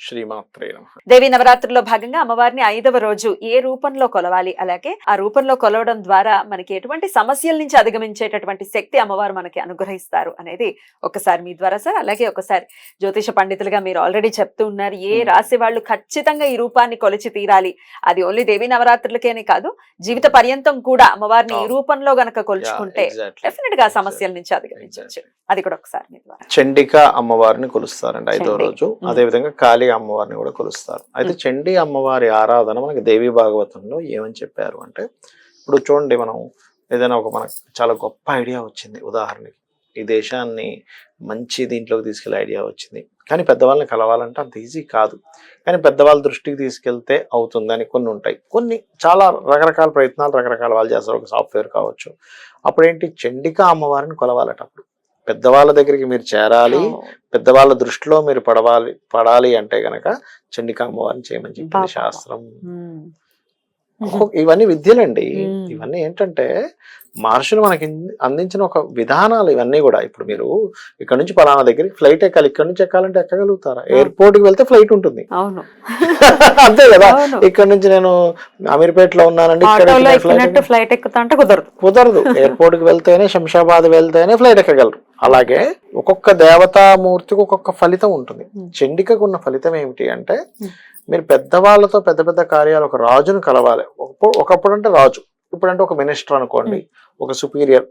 శ్రీమాత్రే నమః దేవి నవరాత్రుల్లో భాగంగా అమ్మవారిని ఐదవ రోజు ఏ రూపంలో కొలవాలి అలాగే ఆ రూపంలో కొలవడం ద్వారా మనకి ఎటువంటి సమస్యల నుంచి అధిగమించేటటువంటి శక్తి అమ్మవారు మనకి అనుగ్రహిస్తారు అనేది ఒకసారి మీ ద్వారా సార్ అలాగే ఒకసారి జ్యోతిష పండితులుగా మీరు ఆల్రెడీ చెప్తూ ఉన్నారు ఏ. రాశి వాళ్ళు ఖచ్చితంగా ఈ రూపాన్ని కొలిచి తీరాలి అది ఓన్లీ దేవి నవరాత్రులకేనే కాదు జీవిత పర్యంతం కూడా అమ్మవారిని ఈ. రూపంలో గనక కొలుచుకుంటే. డెఫినెట్గా ఆ సమస్యల నుంచి అధిగమించవచ్చు అది కూడా ఒకసారి మీ ద్వారా చండిక అమ్మవారిని కొలుస్తారండి ఐదో. రోజు మ్మ్. అదే విధంగా కాళీ అమ్మవారిని కూడా కొలుస్తారు. అయితే. చండీ అమ్మవారి ఆరాధన మనకి దేవి భాగవతంలో ఏమని చెప్పారు అంటే ఇప్పుడు చూడండి మనం ఏదైనా ఒక మనకు చాలా గొప్ప ఐడియా వచ్చింది. ఉదాహరణకి ఈ దేశాన్ని మంచి దీంట్లోకి తీసుకెళ్ళే ఐడియా వచ్చింది. కానీ పెద్దవాళ్ళని కలవాలంటే అంత ఈజీ కాదు. కానీ పెద్దవాళ్ళ దృష్టికి తీసుకెళ్తే అవుతుందని కొన్ని ఉంటాయి. కొన్ని చాలా రకరకాల ప్రయత్నాలు రకరకాల వాళ్ళు చేస్తారు. ఒక సాఫ్ట్వేర్ కావచ్చు. అప్పుడు ఏంటి చండిక అమ్మవారిని కొలవాలట అప్పుడు. పెద్దవాళ్ళ దగ్గరికి మీరు చేరాలి పెద్దవాళ్ళ దృష్టిలో మీరు పడవాలి పడాలి అంటే గనక చండిక అమ్మవారిని చేయమని చెప్పింది పాపం. శాస్త్రం. ఇవన్నీ విద్యలండి. ఇవన్నీ ఏంటంటే మహర్షులు మనకి అందించిన ఒక విధానాలు ఇవన్నీ కూడా. ఇప్పుడు మీరు ఇక్కడ నుంచి పలానా దగ్గరికి ఫ్లైట్ ఎక్కాలి ఇక్కడ నుంచి ఎక్కాలంటే ఎక్కగలుగుతారా. ఎయిర్పోర్ట్కి వెళ్తే ఫ్లైట్ ఉంటుంది. అవును. అంతే కదా? ఇక్కడ నుంచి నేను అమీర్పేటలో ఉన్నానండి ఇక్కడ ఆటోలో నుంచి ఫ్లైట్ ఎక్కుతా అంటే కుదరదు. కుదరదు. ఎయిర్పోర్ట్కి వెళ్తేనే శంషాబాద్ వెళ్తేనే ఫ్లైట్ ఎక్కగలరు. అలాగే ఒక్కొక్క దేవతామూర్తికి ఒక్కొక్క ఫలితం ఉంటుంది. చండికకు ఉన్న ఫలితం ఏమిటి అంటే. మీరు పెద్దవాళ్ళతో పెద్ద పెద్ద కార్యాలు ఒక రాజును కలవాలి. ఒకప్పుడు అంటే రాజు ఇప్పుడంటే ఒక మినిస్టర్ అనుకోండి ఒక సుపీరియర్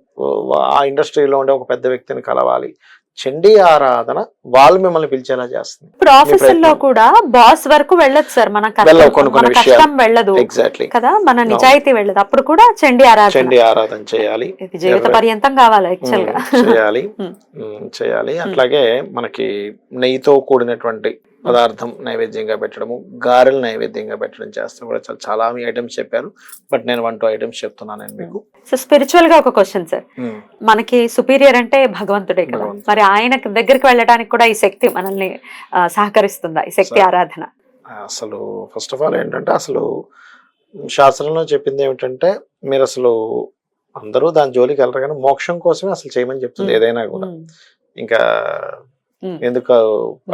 ఆ ఇండస్ట్రీలో ఉండే ఒక పెద్ద వ్యక్తిని కలవాలి. చండీ ఆరాధన వాళ్ళు మిమ్మల్ని పిలిచేలా చేస్తుంది. ఇప్పుడు ఆఫీసుల్లో. కూడా బాస్ వరకు వెళ్ళదు సార్ మన కష్టం- వెళ్ళదు ఎగ్జాక్ట్లీ కదా మన నిజాయితీ వెళ్ళదు. అప్పుడు కూడా చండి ఆరాధన. చండీ ఆరాధన చేయాలి. జీవిత పర్యంతం కావాలి యాక్చువల్గా. చేయాలి. చేయాలి. అట్లాగే మనకి నెయ్యితో కూడినటువంటి పదార్థం నైవేద్యంగా పెట్టడము గారెలు నైవేద్యంగా పెట్టడం చేస్తాం కూడా చాలా చాలా ఐటమ్స్ చెప్పారు బట్ నేను వన్ టూ ఐటమ్స్ చెప్తున్నాను నేను మీకు సో స్పిరిచువల్గా ఒక క్వశ్చన్ సార్ ఉమ్, మనకి సుపీరియర్ అంటే భగవంతుడే కదా. మరి ఆయన దగ్గరికి వెళ్ళడానికి కూడా ఈ శక్తి మనల్ని సహకరిస్తుందా ఈ శక్తి. ఆరాధన అసలు ఫస్ట్ ఆఫ్ ఆల్ ఏంటంటే అసలు శాస్త్రంలో చెప్పింది ఏమిటంటే మీరు అసలు అందరూ దాని జోలికి వెళ్ళరు కానీ మోక్షం కోసమే అసలు చేయమని చెప్తుంది ఉమ్. ఏదైనా కూడా ఉమ్. ఇంకా. ఎందుకు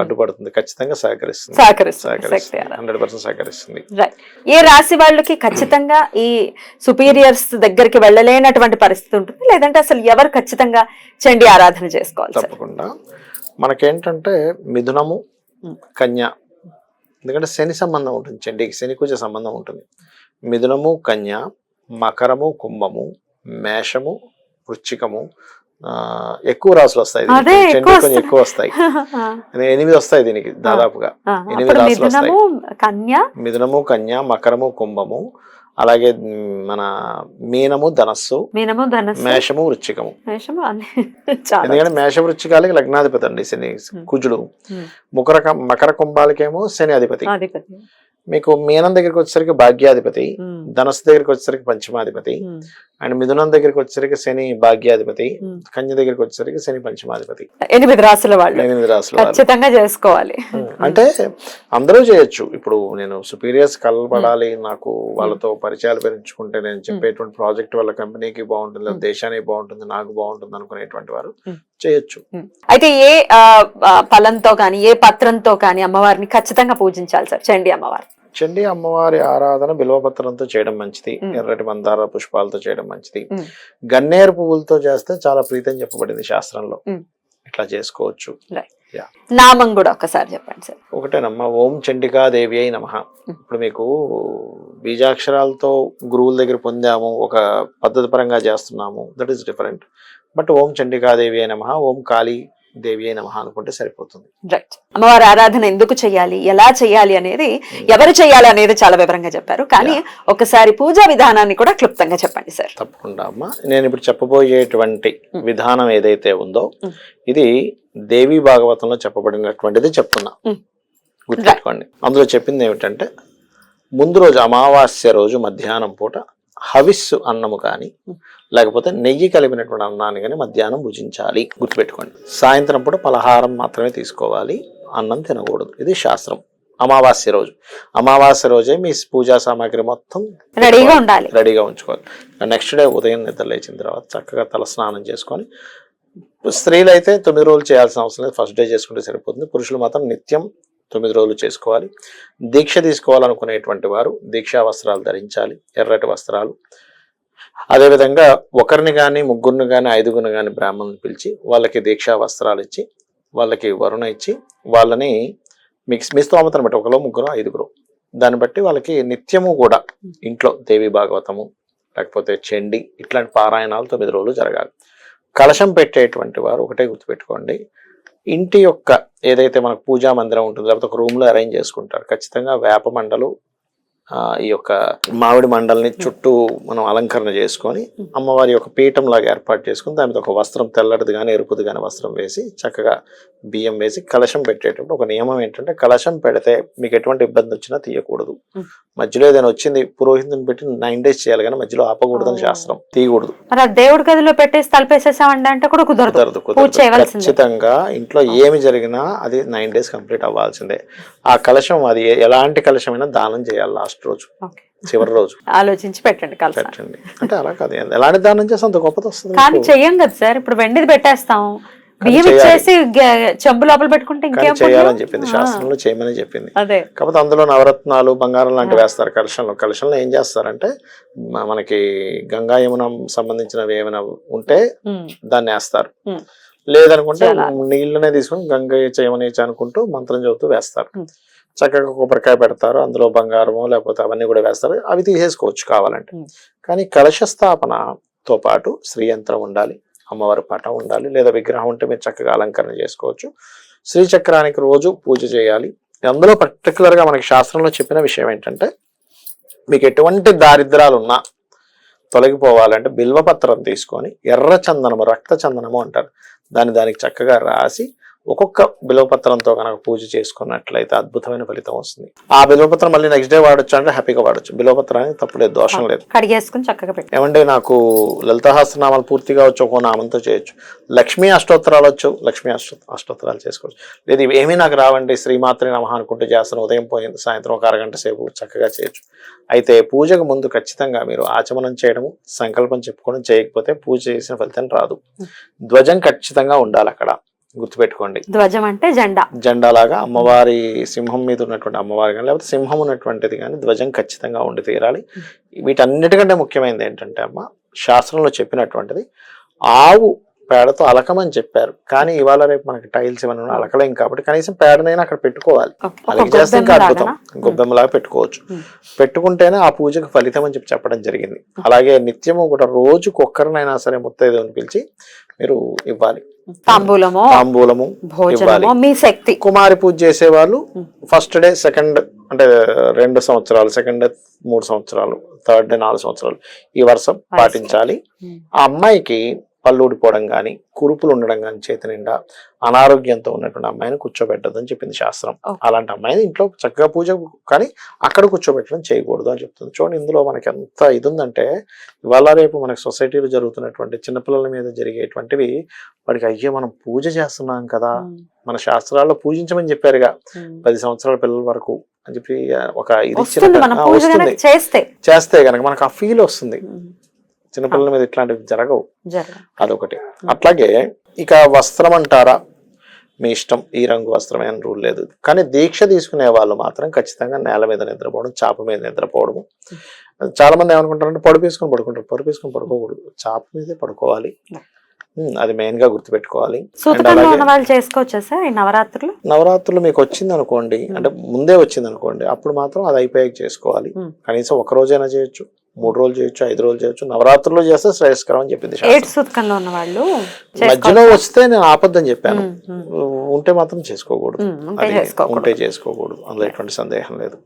అడ్డుపడుతుంది? ఖచ్చితంగా సహకరిస్తుంది. హండ్రెడ్ పర్సెంట్ సహకరిస్తుంది. ఏ రాశి వాళ్ళకి ఖచ్చితంగా ఈ సుపీరియర్స్ దగ్గరికి వెళ్ళలేనటువంటి పరిస్థితి ఉంటుంది? లేదంటే అసలు ఎవరు ఖచ్చితంగా చండి ఆరాధన చేసుకోవాలి తప్పకుండా. మనకేంటంటే మిథునము ఉమ్. కన్య. ఎందుకంటే శని సంబంధం ఉంటుంది. చండీకి శని కుజ సంబంధం ఉంటుంది. మిథునము కన్య మకరము కుంభము మేషము వృచ్చికము ఎక్కువ రాసులు వస్తాయి చండీ కొంచెం ఎక్కువ వస్తాయి. ఎనిమిది వస్తాయి దీనికి దాదాపుగా. ఎనిమిది రాశులు వస్తాయి. మిథునము కన్య. మిథునము కన్య మకరము కుంభము అలాగే మన మీనము ధనస్సు మీనము ధనస్సు మేషము వృచ్చికము. మేషము ఎందుకంటే మేష వృచ్చికాలకి లగ్నాధిపతి అండి శని. కుజుడు. మకర మకర కుంభాలకేమో శని అధిపతి. మీకు మీనం దగ్గరికి వచ్చేసరికి భాగ్యాధిపతి. ధనస్సు దగ్గరికి వచ్చేసరికి పంచమాధిపతి. అండ్ మిథునం దగ్గరికి వచ్చేసరికి శని భాగ్యాధిపతి. కన్య దగ్గరికి వచ్చేసరికి శని పంచమాధిపతి. ఎనిమిది రాసుల వాళ్ళు. ఎనిమిది రాసుల. ఖచ్చితంగా చేసుకోవాలి. అంటే అందరూ చేయొచ్చు. ఇప్పుడు నేను సుపీరియర్స్ కలపడాలి నాకు వాళ్ళతో పరిచయాలు పెంచుకుంటే నేను చెప్పేటువంటి ప్రాజెక్ట్ వాళ్ళ కంపెనీకి బాగుంటుంది. దేశానికి బాగుంటుంది నాకు బాగుంటుంది అనుకునేటువంటి వారు. చేయొచ్చు. అయితే ఏ ఫలంతో కానీ ఏ పత్రంతో కానీ అమ్మవారిని ఖచ్చితంగా పూజించాలి సార్? చండి అమ్మవారు. చండీ అమ్మవారి ఆరాధన బిల్వపత్రంతో చేయడం మంచిది. ఎర్రటి మందార పుష్పాలతో చేయడం మంచిది. గన్నేరు పువ్వులతో చేస్తే చాలా ప్రీతం చెప్పబడింది శాస్త్రంలో. ఇట్లా చేసుకోవచ్చు. నామం కూడా ఒకసారి చెప్పండి సార్. ఒకటేనమ్మా ఓం చండికా దేవి అయి నమ. ఇప్పుడు మీకు బీజాక్షరాలతో గురువుల దగ్గర పొందాము ఒక పద్ధతి పరంగా చేస్తున్నాము. దట్ ఈస్ డిఫరెంట్ బట్ ఓం చండికా దేవి అయి నమ ఓం కాళీ దేవి అయి నమ అనుకుంటే సరిపోతుంది. రైట్ అమ్మవారి ఆరాధన ఎందుకు చేయాలి? ఎలా చేయాలి అనేది ఎవరు చేయాలి అనేది చాలా వివరంగా చెప్పారు. కానీ ఒకసారి పూజా విధానాన్ని కూడా క్లుప్తంగా చెప్పండి సార్ తప్పకుండా అమ్మా. నేను ఇప్పుడు చెప్పబోయేటువంటి ఉమ్. విధానం ఏదైతే ఉందో ఉమ్. ఇది దేవి భాగవతంలో చెప్పబడినటువంటిది చెప్తున్నా. గుర్తుపెట్టుకోండి. అందులో చెప్పింది ఏమిటంటే ముందు రోజు అమావాస్య రోజు మధ్యాహ్నం పూట హవిస్సు అన్నము కానీ. లేకపోతే నెయ్యి కలిపినటువంటి అన్నాన్ని కానీ మధ్యాహ్నం భుజించాలి. గుర్తుపెట్టుకోండి. సాయంత్రం పూట పలహారం మాత్రమే తీసుకోవాలి. అన్నం తినకూడదు. ఇది శాస్త్రం. అమావాస్య రోజు. అమావాస్య రోజే మీ పూజా సామాగ్రి మొత్తం రెడీగా ఉండాలి. రెడీగా ఉంచుకోవాలి. నెక్స్ట్ డే ఉదయం నిద్ర లేచిన తర్వాత చక్కగా తల స్నానం చేసుకొని స్త్రీలు అయితే తొమ్మిది రోజులు చేయాల్సిన అవసరం లేదు. ఫస్ట్ డే చేసుకుంటే సరిపోతుంది. పురుషులు మాత్రం నిత్యం తొమ్మిది రోజులు చేసుకోవాలి. దీక్ష తీసుకోవాలనుకునేటువంటి వారు దీక్షా వస్త్రాలు ధరించాలి ఎర్రటి వస్త్రాలు. అదేవిధంగా ఒకరిని కానీ ముగ్గురిని కానీ ఐదుగురిని కానీ బ్రాహ్మణుని పిలిచి వాళ్ళకి దీక్షా వస్త్రాలు ఇచ్చి వాళ్ళకి వరుణ ఇచ్చి వాళ్ళని మిక్స్ మీ స్తోమతను బట్టి ఒకలో ముగ్గురు ఐదుగురు. దాన్ని బట్టి వాళ్ళకి నిత్యము కూడా ఇంట్లో దేవి భాగవతము లేకపోతే చండి ఇట్లాంటి పారాయణాలు తొమ్మిది రోజులు జరగాలి. కలశం పెట్టేటువంటి వారు ఒకటే గుర్తుపెట్టుకోండి. ఇంటి యొక్క ఏదైతే మనకు పూజా మందిరం ఉంటుందో లేకపోతే ఒక రూమ్లో అరేంజ్ చేసుకుంటారు. ఖచ్చితంగా వేప మండలు ఈ యొక్క మామిడి మండల్ని చుట్టూ మనం అలంకరణ చేసుకొని అమ్మవారి యొక్క పీఠం లాగా ఏర్పాటు చేసుకుని దాని మీద ఒక వస్త్రం తెల్లటిది కానీ ఎరుపుది కానీ వస్త్రం వేసి చక్కగా బియ్యం వేసి కలశం పెట్టేటప్పుడు ఒక నియమం ఏంటంటే కలశం పెడితే మీకు ఎటువంటి ఇబ్బంది వచ్చినా తీయకూడదు. మధ్యలో ఏదైనా వచ్చింది పురోహితుని పెట్టి నైన్ డేస్ చేయాలి కానీ మధ్యలో ఆపకూడదని. శాస్త్రం. తీయకూడదు. మరి దేవుడి గదిలో పెట్టేసి తలపేసేసామండి అంటే కూడా కుదరదు. కుదరదు. ఖచ్చితంగా ఇంట్లో ఏమి జరిగినా అది నైన్ డేస్ కంప్లీట్ అవ్వాల్సిందే. ఆ కలశం అది ఎలాంటి కలశమైనా దానం చేయాలి. లాస్ట్ రోజు. చివరి రోజు ఆలోచించి పెట్టండి పెట్టండి అంటే అలా కాదు ఎలాంటి దానం చేస్తే అంత గొప్పది వస్తుంది కానీ. చెయ్యం కదా సార్ ఇప్పుడు వెండిది పెట్టేస్తాం బియ్యం. ఇచ్చేసి చెంబు లోపల పెట్టుకుంటే ఇంకేం చేయాలని? చెప్పింది శాస్త్రంలో చేయమని చెప్పింది కాకపోతే అందులో నవరత్నాలు బంగారం లాంటివి. వేస్తారు కలశంలో కలశంలో ఏం చేస్తారంటే మనకి గంగా యమున సంబంధించినవి ఏమైనా ఉంటే దాన్ని వేస్తారు. లేదనుకుంటే. నీళ్ళనే తీసుకొని గంగ చేయమని అనుకుంటూ మంత్రం చెబుతూ వేస్తారు. చక్కగా కొబ్బరికాయ పెడతారు. అందులో బంగారము లేకపోతే అవన్నీ కూడా వేస్తారు. అవి తీసేసుకోవచ్చు కావాలంటే. కానీ కలశ స్థాపనతో పాటు శ్రీ యంత్రం ఉండాలి. అమ్మవారి పటం ఉండాలి. లేదా విగ్రహం ఉంటే మీరు చక్కగా అలంకరణ చేసుకోవచ్చు. శ్రీచక్రానికి రోజు పూజ చేయాలి. అందులో particular గా మనకి శాస్త్రంలో చెప్పిన విషయం ఏంటంటే మీకు ఎటువంటి దారిద్రాలు ఉన్నా తొలగిపోవాలంటే బిల్వపత్రం తీసుకొని ఎర్ర చందనము రక్త చందనము అంటారు. దాన్ని దానికి చక్కగా రాసి ఒక్కొక్క బిల్వపత్రంతో కనుక పూజ చేసుకున్నట్లయితే అద్భుతమైన ఫలితం వస్తుంది. ఆ బిల్వపత్రం మళ్ళీ నెక్స్ట్ డే వాడొచ్చు అంటే హ్యాపీగా వాడచ్చు. బిల్వపత్రానికి తప్పులేదు దోషం లేదు. కడిగేసుకుని చక్కగా పెట్టి. ఏమంటే నాకు లలితహాస్త్రనామాలు పూర్తిగా వచ్చు ఒక్కో నామంతో చేయొచ్చు. లక్ష్మీ అష్టోత్తరాలు వచ్చు లక్ష్మీ అష్టో అష్టోత్తరాలు చేసుకోవచ్చు. లేదు ఇవి ఏమీ నాకు రావండి శ్రీమాత్రి నమః అనుకుంటూ చేస్తాను ఉదయం పోయింది సాయంత్రం ఒక అరగంట సేపు చక్కగా చేయొచ్చు. అయితే పూజకు ముందు ఖచ్చితంగా మీరు ఆచమనం చేయడము సంకల్పం చెప్పుకోవడం చేయకపోతే పూజ చేసిన ఫలితం రాదు. ధ్వజం ఖచ్చితంగా ఉండాలి అక్కడ. గుర్తుపెట్టుకోండి. ధ్వజం అంటే జెండా. జెండా లాగా అమ్మవారి సింహం మీద ఉన్నటువంటి అమ్మవారి కానీ లేకపోతే సింహం ఉన్నటువంటిది కానీ ధ్వజం ఖచ్చితంగా ఉండి తీరాలి. వీటన్నిటికంటే ముఖ్యమైనది ఏంటంటే అమ్మ శాస్త్రంలో చెప్పినటువంటిది ఆవు పేడతో అలకమని చెప్పారు. కానీ ఇవాళ రేపు మనకి టైల్స్ ఏమైనా అలకలేం కాబట్టి కనీసం పేడనైనా అక్కడ పెట్టుకోవాలి. అలాగే చేస్తే ఇంకా అద్భుతం? గొబ్బెమ్మలాగా పెట్టుకోవచ్చు. పెట్టుకుంటేనే ఆ పూజకు ఫలితం అని చెప్పి చెప్పడం జరిగింది. అలాగే నిత్యము కూడా రోజుకు ఒక్కరినైనా సరే ముత్తైదుని పిలిచి మీరు ఇవ్వాలి. తాంబూలమో తాంబూలము భోజనమో. మీ శక్తి కుమారి పూజ చేసేవాళ్ళు ఉమ్. ఫస్ట్ డే సెకండ్ అంటే రెండు సంవత్సరాలు సెకండ్ డే మూడు సంవత్సరాలు థర్డ్ డే నాలుగు సంవత్సరాలు ఈ వర్షం పాటించాలి. ఆ అమ్మాయికి పళ్ళు ఊడిపోవడం కానీ కురుపులు ఉండడం కానీ చేతి నిండా అనారోగ్యంతో ఉన్నటువంటి అమ్మాయిని కూర్చోబెట్టదని చెప్పింది శాస్త్రం. అలాంటి అమ్మాయిని ఇంట్లో చక్కగా పూజ కానీ అక్కడ కూర్చోబెట్టడం చేయకూడదు అని చెప్తుంది. చూడండి ఇందులో మనకి ఎంత ఇది ఉందంటే ఇవాళ రేపు మనకి సొసైటీలో జరుగుతున్నటువంటి చిన్నపిల్లల మీద జరిగేటువంటివి వాడికి అయ్యో మనం పూజ చేస్తున్నాం కదా మన శాస్త్రాల్లో పూజించమని చెప్పారుగా. పది సంవత్సరాల పిల్లల వరకు అని చెప్పి ఒక ఇది కనుక చేస్తే. చేస్తే గనక మనకు ఆ ఫీల్ వస్తుంది. చిన్నపిల్లల మీద ఇట్లాంటివి జరగవు. అదొకటి. అట్లాగే ఇక వస్త్రం అంటారా? మీ ఇష్టం ఈ రంగు వస్త్రమే అని రూల్ లేదు. కానీ దీక్ష తీసుకునే వాళ్ళు మాత్రం ఖచ్చితంగా నేల మీద నిద్రపోవడం చాప మీద నిద్రపోవడము. చాలా మంది ఏమనుకుంటారంటే పడుపు వేసుకొని పడుకుంటారు. పడుపు వేసుకొని పడుకోకూడదు. చాప మీదే పడుకోవాలి. అది మెయిన్గా గుర్తుపెట్టుకోవాలి నవరాత్రులు? నవరాత్రులు మీకు వచ్చింది అనుకోండి అంటే ముందే వచ్చింది అనుకోండి అప్పుడు మాత్రం అది అయిపోయాక చేసుకోవాలి. కనీసం ఒక రోజైనా చేయొచ్చు. మూడు రోజులు చేయొచ్చు ఐదు రోజులు చేయొచ్చు. నవరాత్రుల్లో చేస్తే శ్రేయస్కరం అని చెప్పింది ఏడు శాస్త్రం. సూతకంలో ఉన్న వాళ్ళు మధ్యలో వస్తే నేను ఆపద్దని చెప్పాను. ఉంటే మాత్రం చేసుకోకూడదు. ఉంటే చేసుకోకూడదు. అందులో ఎటువంటి సందేహం లేదు.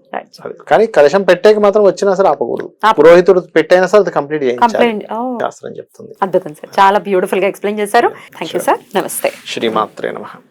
కానీ కలశం పెట్టాక మాత్రం వచ్చినా సరే ఆపకూడదు. ఆప- పురోహితుడు పెట్టైనా సరే అది కంప్లీట్ చేయించాలి. శాస్త్రం చెప్తుంది. అద్భుతం సార్. చాలా బ్యూటిఫుల్గా ఎక్స్ప్లెయిన్ చేశారు. థ్యాంక్ యూ సార్ నమస్తే. శ్రీమాత్రే నమ.